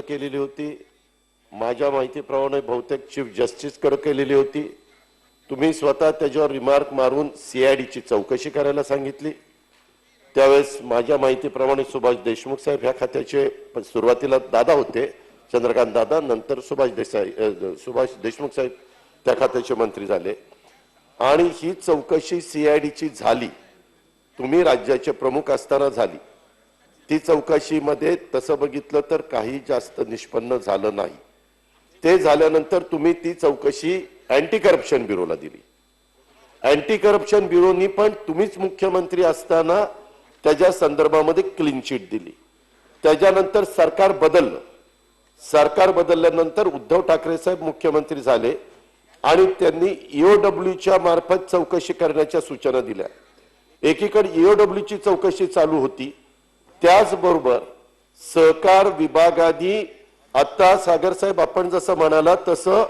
केलेली होती. माझ्या माहितीप्रमाणे बहुतेक चीफ जस्टिसकडे केलेली होती. तुम्ही स्वतः त्याच्यावर रिमार्क मारून सीआयडीची चौकशी करायला सांगितली. त्यावेळेस माझ्या माहितीप्रमाणे सुभाष देशमुख साहेब ह्या खात्याचे सुरुवातीला दादा होते चंद्रकांत दादा नंतर सुभाष देसाई सुभाष देशमुख साहेब त्या खात्याचे मंत्री झाले. आणि ही चौकशी सीआयडीची झाली. तुम्ही राज्याचे प्रमुख असताना झाली. ती चौकशीमध्ये तसं बघितलं तर काही जास्त निष्पन्न झालं नाही. ते झाल्यानंतर तुम्ही ती चौकशी अँटी करप्शन ब्युरोला दिली. अँटी करप्शन ब्युरोनी पण तुम्हीच मुख्यमंत्री असताना त्याच्या संदर्भामध्ये क्लीन चिट दिली. त्याच्यानंतर सरकार बदललं. सरकार बदलल्यानंतर उद्धव ठाकरे साहेब मुख्यमंत्री झाले आणि त्यांनी ईओडब्ल्यूच्या मार्फत चौकशी करण्याच्या सूचना दिल्या. एकीकडे ईओडब्ल्यूची चौकशी चालू होती त्याचबरोबर सहकार विभागाने आता सागर साहेब आपण जसं म्हणाला तसं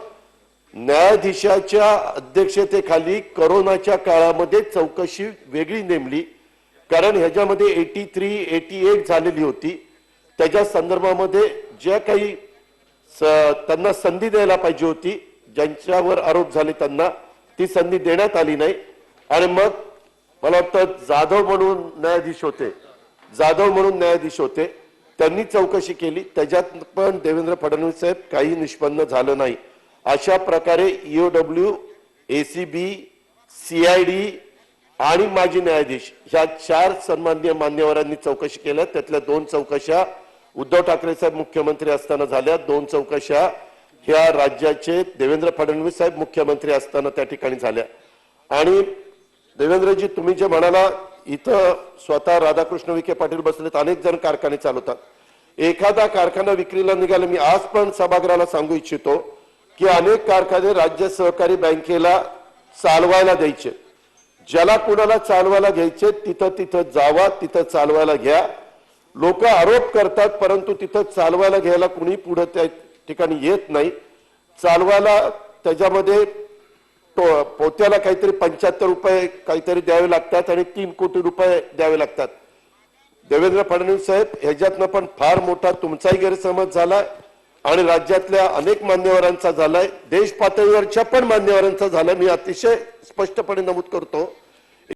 न्यायाधीशाच्या अध्यक्षतेखाली करोनाच्या काळामध्ये चौकशी वेगळी नेमली. कारण ह्याच्यामध्ये एटी थ्री एटी एट झालेली होती. त्याच्या संदर्भामध्ये ज्या काही त्यांना संधी द्यायला पाहिजे होती ज्यांच्यावर आरोप झाले त्यांना ती संधी देण्यात आली नाही. आणि मग मला वाटतं जाधव म्हणून न्यायाधीश होते. जाधव म्हणून न्यायाधीश होते त्यांनी चौकशी केली त्याच्यात पण देवेंद्र फडणवीस साहेब काही निष्पन्न झालं नाही. अशा प्रकारे E ईओडब्ल्यू एसीबी सीआयडी आणि माजी न्यायाधीश ह्या चार सन्माननीय मान्यवरांनी चौकशी केल्या. त्यातल्या दोन चौकशा उद्धव ठाकरे साहेब मुख्यमंत्री असताना झाल्या. दोन चौकशा ह्या राज्याचे देवेंद्र फडणवीस साहेब मुख्यमंत्री असताना त्या ठिकाणी झाल्या. आणि देवेंद्रजी तुम्ही जे म्हणाला इथं स्वतः राधाकृष्ण विखे पाटील बसलेत अनेक जण कारखाने चालवतात. एखादा कारखाना विक्रीला निघाला मी आज पण सभागृहाला सांगू इच्छितो की अनेक कारखाने राज्य सहकारी बँकेला चालवायला द्यायचे. ज्याला कुणाला चालवायला घ्यायचे तिथं तिथं जावा तिथं चालवायला घ्या. लोक आरोप करतात परंतु तिथं चालवायला घ्यायला कुणी पुढे त्या ठिकाणी येत नाही. चालवायला त्याच्यामध्ये तो- पोत्याला काहीतरी पंच्याहत्तर रुपये काहीतरी द्यावे लागतात आणि तीन कोटी रुपये द्यावे लागतात. देवेंद्र फडणवीस साहेब ह्याच्यातनं पण फार मोठा तुमचाही गैरसमज झालाय आणि राज्यातल्या अनेक मान्यवरांचा झालाय. देश पातळीवरच्या पण मान्यवरांचा झालाय. मी अतिशय स्पष्टपणे नमूद करतो.